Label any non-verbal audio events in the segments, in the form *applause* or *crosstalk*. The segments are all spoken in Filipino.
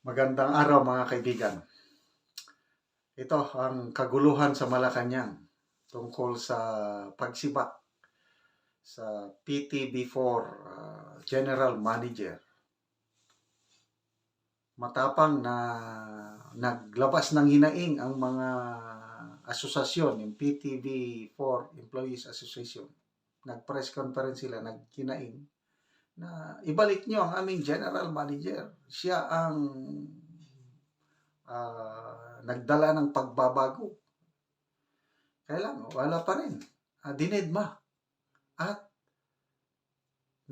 Magandang araw mga kaibigan. Ito ang kaguluhan sa Malacanang tungkol sa pagsibak sa PTB4 uh, General Manager. Matapang na naglabas ng hinaing ang mga asosasyon, yung PTB4 Employees Association. Nag-press conference sila, nagkinaing na ibalik nyo ang aming general manager. Siya ang ah, nagdala ng pagbabago. Kaya lang, wala pa rin. Uh, dinedma. At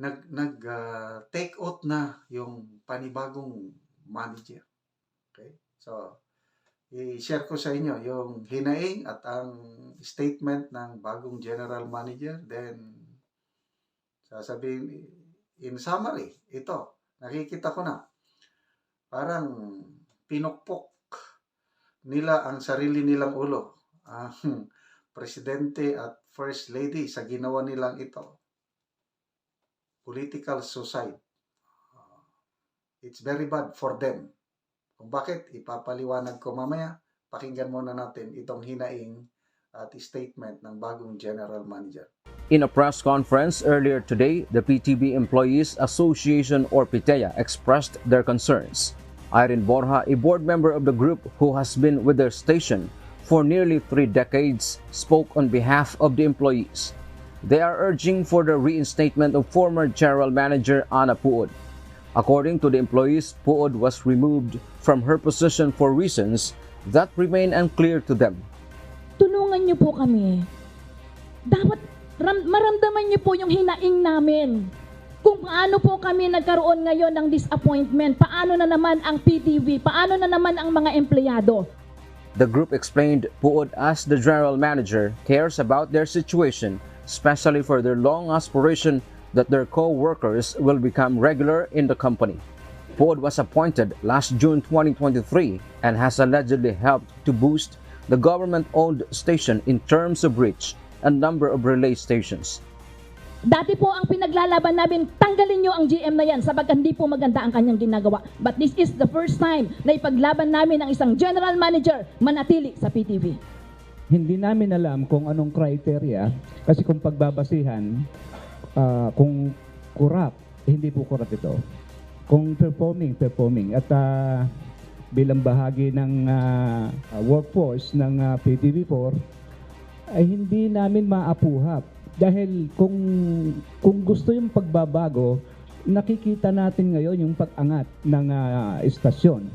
nag, nag ah, take out na yung panibagong manager. Okay? So, i-share ko sa inyo yung hinaing at ang statement ng bagong general manager. Then, sasabihin, in summary, ito, nakikita ko na, parang pinukpok nila ang sarili nilang ulo, ang *laughs* presidente at first lady sa ginawa nilang ito. Political suicide. Uh, It's very bad for them. Kung bakit, ipapaliwanag ko mamaya. Pakinggan muna natin itong hinaing at statement ng bagong general manager. In a press conference earlier today, the PTB Employees Association or PITEA expressed their concerns. Irene Borja, a board member of the group who has been with their station for nearly three decades, spoke on behalf of the employees. They are urging for the reinstatement of former general manager Ana Puod. According to the employees, Puod was removed from her position for reasons that remain unclear to them. tulungan niyo po kami. Dapat ram- maramdaman niyo po yung hinaing namin. Kung paano po kami nagkaroon ngayon ng disappointment, paano na naman ang PTV, paano na naman ang mga empleyado. The group explained Puod as the general manager cares about their situation, especially for their long aspiration that their co-workers will become regular in the company. Puod was appointed last June 2023 and has allegedly helped to boost the government-owned station in terms of reach and number of relay stations. Dati po ang pinaglalaban namin, tanggalin niyo ang GM na yan sapagkat hindi po maganda ang kanyang ginagawa. But this is the first time na ipaglaban namin ang isang general manager manatili sa PTV. hindi namin alam kung anong criteria kasi kung pagbabasihan ah, kung corrupt, eh, hindi po corrupt ito. Kung performing, performing. At ah, bilang bahagi ng ah, workforce ng ah, PTV4 ay hindi namin maapuhap. Dahil kung kung gusto yung pagbabago, nakikita natin ngayon yung pag-angat ng ah, istasyon.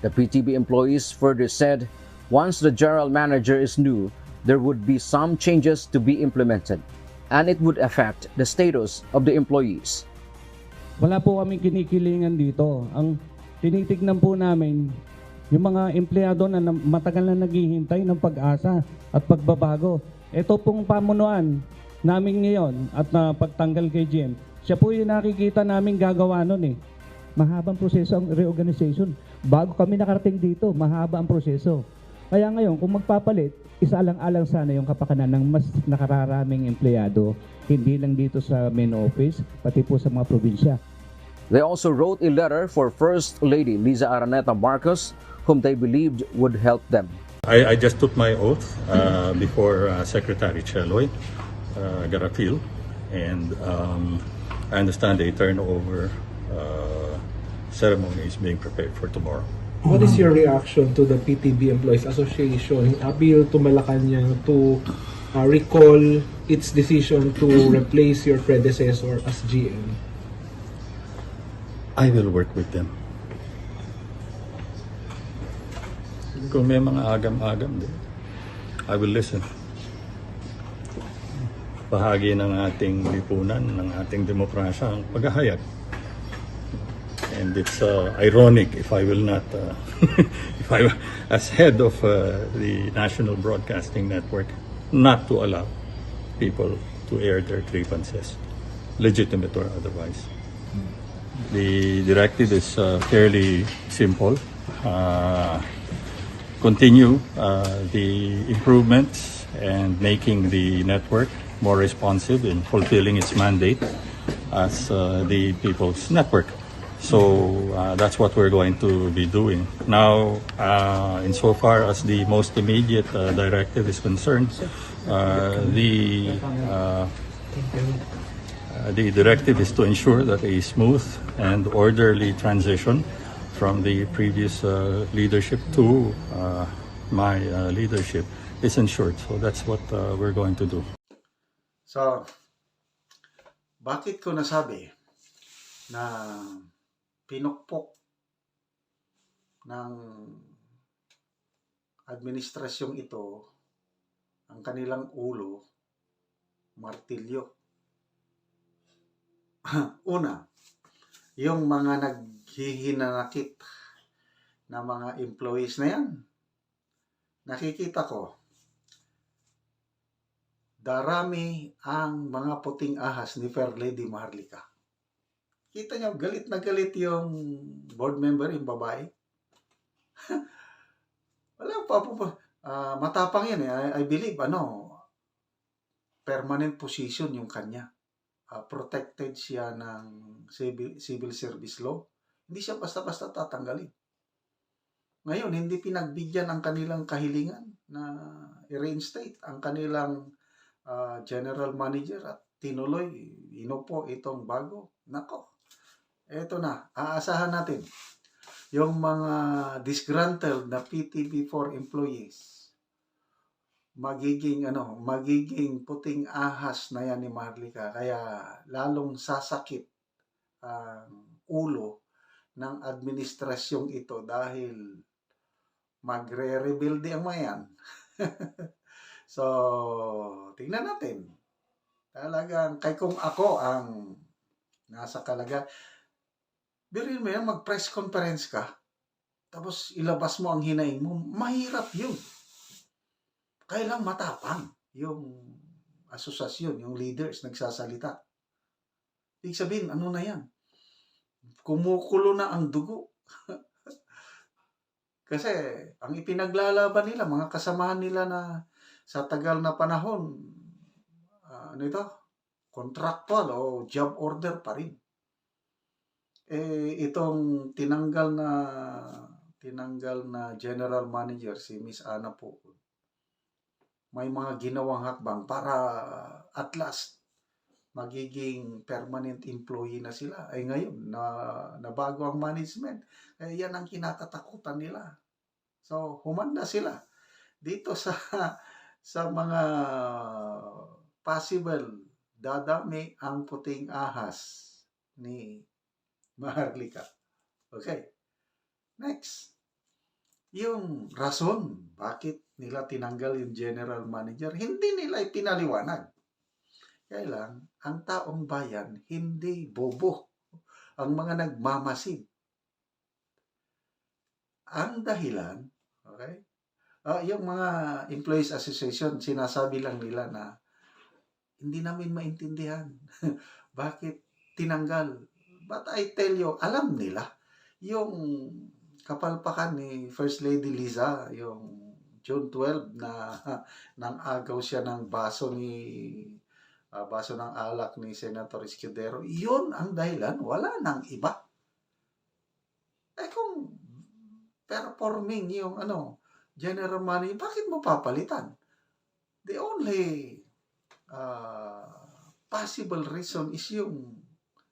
The PTB employees further said once the general manager is new, there would be some changes to be implemented, and it would affect the status of the employees. Wala po kami kinikilingan dito. Ang tinitignan po namin, yung mga empleyado na matagal na naghihintay ng pag-asa at pagbabago. Ito pong pamunuan namin ngayon at na pagtanggal kay Jim, siya po yung nakikita namin gagawa nun eh. Mahabang proseso ang reorganization. Bago kami nakarating dito, mahaba ang proseso. Kaya ngayon, kung magpapalit, isa-alang-alang sana yung kapakanan ng mas nakararaming empleyado, hindi lang dito sa main office, pati po sa mga probinsya. They also wrote a letter for First Lady Liza Araneta Marcos, whom they believed would help them. I, I just took my oath uh, before uh, Secretary Cheloy uh, Garapil, and um, I understand a turnover uh, ceremony is being prepared for tomorrow. What is your reaction to the PTB Employees Association appeal to Malacanang to uh, recall its decision to *coughs* replace your predecessor as GM? I will work with them. Kung may mga agam-agam din, I will listen. Bahagi ng ating lipunan, ng ating demokrasya, ang paghahayag. And it's uh, ironic if I will not, uh, *laughs* if I, as head of uh, the National Broadcasting Network, not to allow people to air their grievances, legitimate or otherwise. The directive is uh, fairly simple. Uh, continue uh, the improvements and making the network more responsive in fulfilling its mandate as uh, the people's network. So uh, that's what we're going to be doing. Now, uh, insofar as the most immediate uh, directive is concerned, uh, the the directive is to ensure that a smooth and orderly transition from the previous uh, leadership to uh, my uh, leadership is ensured. So that's what uh, we're going to do. So, bakit ko nasabi na pinukpok ng administrasyong ito ang kanilang ulo, martilyo. *clears throat* Una, yung mga naghihinanakit na mga employees na yan, nakikita ko, darami ang mga puting ahas ni Fair Lady Maharlika. Kita niyo, galit na galit yung board member, yung babae. *laughs* Wala pa po ah, matapang yan eh. I, I believe, ano, permanent position yung kanya. Ah, protected siya ng civil, civil service law. Hindi siya basta-basta tatanggalin. Ngayon, hindi pinagbigyan ang kanilang kahilingan na i-reinstate ang kanilang ah, general manager at tinuloy, inupo itong bago. Nako, eto na, aasahan natin. Yung mga disgruntled na PTB4 employees, magiging ano, magiging puting ahas na yan ni Marlica. Kaya lalong sasakit ang ulo ng administrasyong ito dahil magre-rebuild ang mayan. *laughs* so, tingnan natin. Talagang, kay kung ako ang nasa kalaga, birin mo yan, mag-press conference ka, tapos ilabas mo ang hinaing mo, mahirap yun. Kailang matapang yung asosasyon, yung leaders, nagsasalita. Ibig sabihin, ano na yan? Kumukulo na ang dugo. *laughs* Kasi, ang ipinaglalaban nila, mga kasamahan nila na sa tagal na panahon, ah, ano ito? Contractual o job order pa rin. Eh, itong tinanggal na tinanggal na general manager si Miss Ana po may mga ginawang hakbang para at last magiging permanent employee na sila. Ay ngayon, na, nabago ang management. Eh, yan ang kinakatakutan nila. So, humanda sila dito sa *laughs* sa mga possible dadami ang puting ahas ni Maharlika. Okay. Next. Yung rason bakit nila tinanggal yung general manager, hindi nila ipinaliwanag. Kaya ang taong bayan, hindi bobo. Ang mga nagmamasid. Ang dahilan, okay, ah, yung mga employees association, sinasabi lang nila na hindi namin maintindihan *laughs* bakit tinanggal. But I tell you, alam nila yung kapalpakan ni First Lady Liza, yung June 12 na *laughs* nang agaw siya ng baso ni ah, baso ng alak ni Senator Escudero. Yun ang dahilan, wala nang iba. Eh kung performing yung ano, general manager, bakit mo papalitan? The only uh, possible reason is yung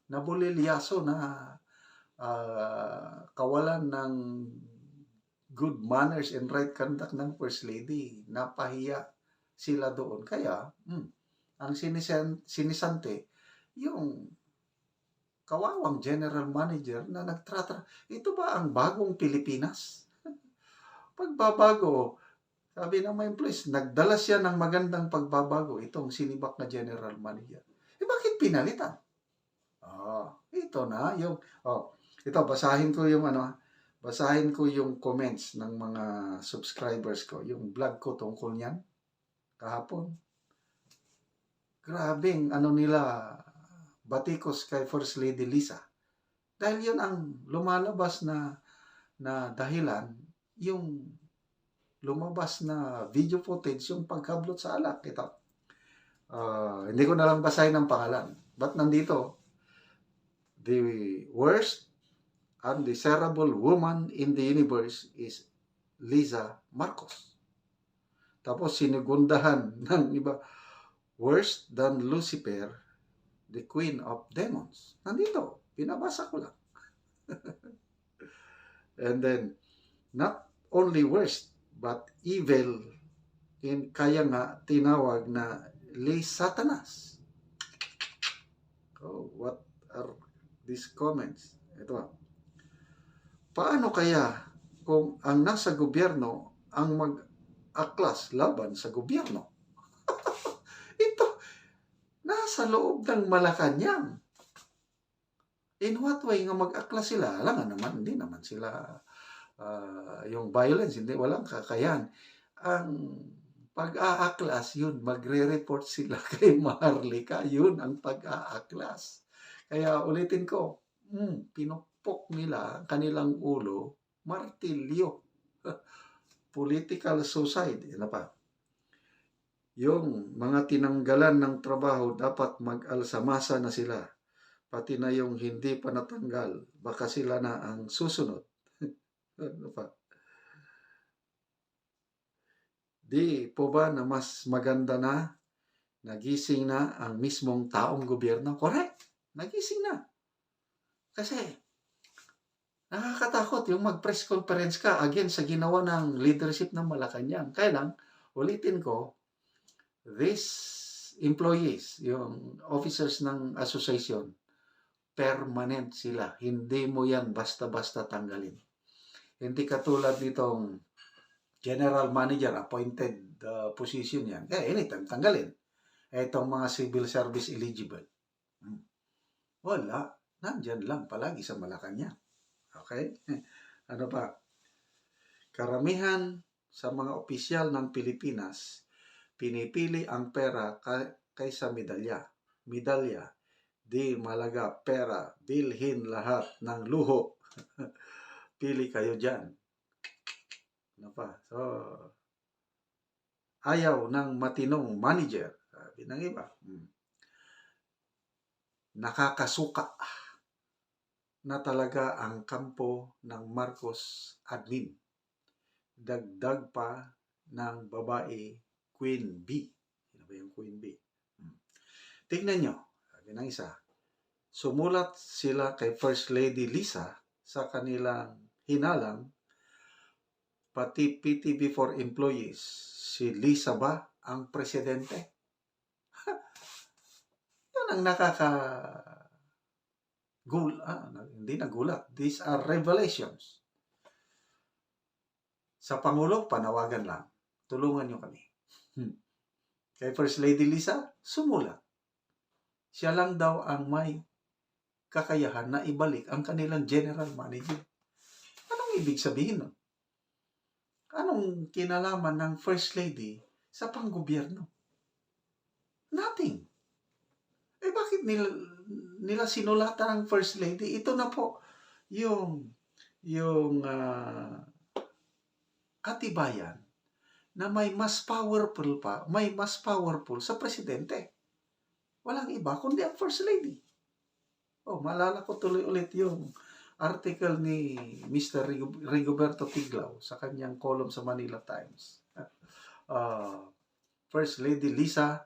nabulilyaso na ah, kawalan ng good manners and right conduct ng First Lady. Napahiya sila doon. Kaya, hmm, ang sinisen, sinisante, yung kawawang general manager na nagtratra. Ito ba ang bagong Pilipinas? *laughs* Pagbabago, sabi ng mga employees, nagdala siya ng magandang pagbabago itong sinibak na general manager. Eh bakit pinalitan? Ah, ito na yung oh, ito basahin ko yung ano, basahin ko yung comments ng mga subscribers ko, yung vlog ko tungkol niyan kahapon. Grabing ano nila batikos kay First Lady Lisa. Dahil yun ang lumalabas na na dahilan yung lumabas na video footage yung pagkablot sa alak. Ito. Ah, hindi ko na lang basahin ang pangalan. But nandito, the worst undesirable woman in the universe is Liza Marcos. Tapos sinigundahan *laughs* ng iba, worse than Lucifer, the queen of demons. Nandito, pinabasa ko lang. *laughs* And then, not only worst, but evil in kaya nga tinawag na Lee Satanas. Oh, what are these comments? Ito. Paano kaya kung ang nasa gobyerno ang mag-aklas laban sa gobyerno? Ito, nasa loob ng Malacanang. In what way nga mag-aklas sila? Alam nga naman, hindi naman sila ah, yung violence, hindi, walang kakayan. Ang pag-aaklas, yun, magre-report sila *laughs* kay Maharlika, yun ang pag-aaklas. Kaya ulitin ko, hmm, pinupok nila ang kanilang ulo, martilyo. *laughs* Political suicide, ano pa? Yung mga tinanggalan ng trabaho, dapat mag-alsamasa na sila. Pati na yung hindi pa natanggal, baka sila na ang susunod. *laughs* ano pa? Di po ba na mas maganda na nagising na ang mismong taong gobyerno? Correct. Nagising na. Kasi nakakatakot yung mag-press conference ka again sa ginawa ng leadership ng Malacanang. Kaya lang, ulitin ko, these employees, yung officers ng association, permanent sila. Hindi mo yan basta-basta tanggalin. Hindi katulad nitong general manager, appointed uh, position yan. Kaya anytime, tanggalin. Itong mga civil service eligible. Hmm. Wala. Nandyan lang palagi sa Malacanang. Okay? *laughs* Ano pa? Karamihan sa mga opisyal ng Pilipinas, pinipili ang pera ka- kaysa medalya. Medalya, di malaga pera, bilhin lahat ng luho. *laughs* Pili kayo dyan. Ano pa? So, ayaw ng matinong manager. Sabi ng iba. Hmm. Nakakasuka na talaga ang kampo ng Marcos admin. Dagdag pa ng babae Queen B. Sino ba yung Queen B? Hmm. Tignan nyo. Sabi ng isa. Sumulat sila kay First Lady Lisa sa kanilang hinalang pati PTB for employees, si Lisa ba ang presidente? Yan ang nakaka gul ah, hindi nagulat. These are revelations. Sa Pangulo, panawagan lang. Tulungan nyo kami. Hmm. Kay First Lady Lisa, sumulat. Siya lang daw ang may kakayahan na ibalik ang kanilang general manager. Anong ibig sabihin nun? Anong kinalaman ng First Lady sa panggobyerno? Nothing. Eh bakit nila, nila sinulatan ang First Lady? Ito na po yung yung ah, katibayan na may mas powerful pa, may mas powerful sa presidente. Walang iba kundi ang First Lady. Oh, maalala ko tuloy ulit yung article ni Mr. Rigo- Rigoberto Tiglao sa kanyang column sa Manila Times. Uh, *laughs* First Lady Lisa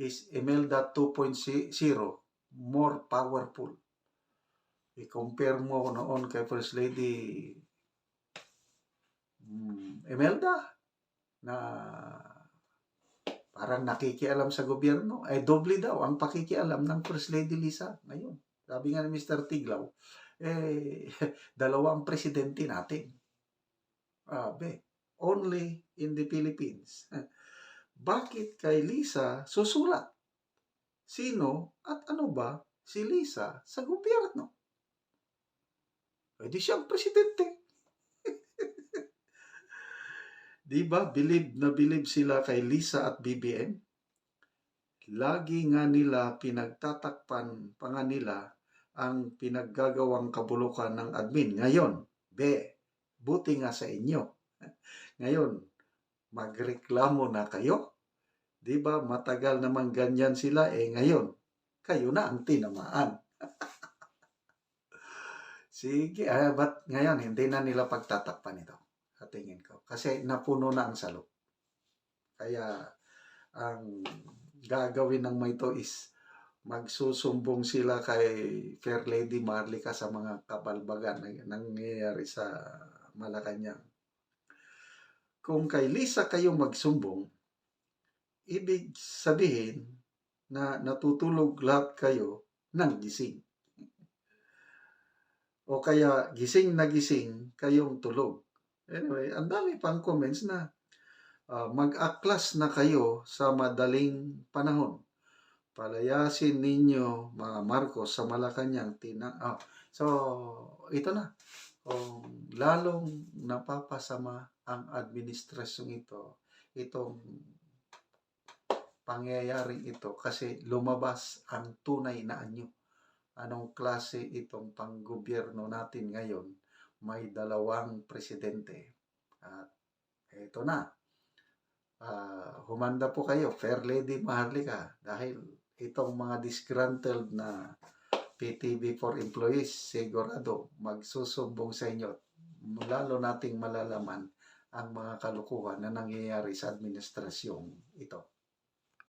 is Imelda 2.0 more powerful. I-compare mo noon kay First Lady mm, Imelda na parang nakikialam sa gobyerno, ay doble daw ang pakikialam ng First Lady Lisa ngayon. Sabi nga ni Mr. Tiglao, eh, *laughs* dalawa ang presidente natin. Abe, only in the Philippines. *laughs* Bakit kay Lisa susulat? Sino at ano ba si Lisa sa gobyerno? Pwede siyang presidente. Di ba, believe na believe sila kay Lisa at BBM? Lagi nga nila pinagtatakpan pa nga nila ang pinaggagawang kabulukan ng admin. Ngayon, be, buti nga sa inyo. *laughs* Ngayon, magreklamo na kayo. Di ba, matagal naman ganyan sila, eh ngayon, kayo na ang tinamaan. *laughs* Sige, ah, but ngayon hindi na nila pagtatakpan ito. Tingin ko. Kasi napuno na ang salok. Kaya ang gagawin ng mga ito is magsusumbong sila kay Fair Lady Marlica sa mga kabalbagan na nangyayari sa Malacanang. Kung kay Lisa kayo magsumbong, ibig sabihin na natutulog lahat kayo ng gising. O kaya gising na gising kayong tulog. Anyway, ang dami pang comments na ah, mag-aklas na kayo sa madaling panahon. Palayasin ninyo mga Marcos sa Malacanang tinang ah, so ito na. Kung lalong napapasama ang administrasyong ito itong pangyayaring ito kasi lumabas ang tunay na anyo. Anong klase itong panggobyerno natin ngayon may dalawang presidente at ito na Ah, humanda po kayo, Fair Lady Maharlika, dahil itong mga disgruntled na PTV for employees, sigurado magsusumbong sa inyo. Lalo nating malalaman ang mga kalukuhan na nangyayari sa administrasyong ito.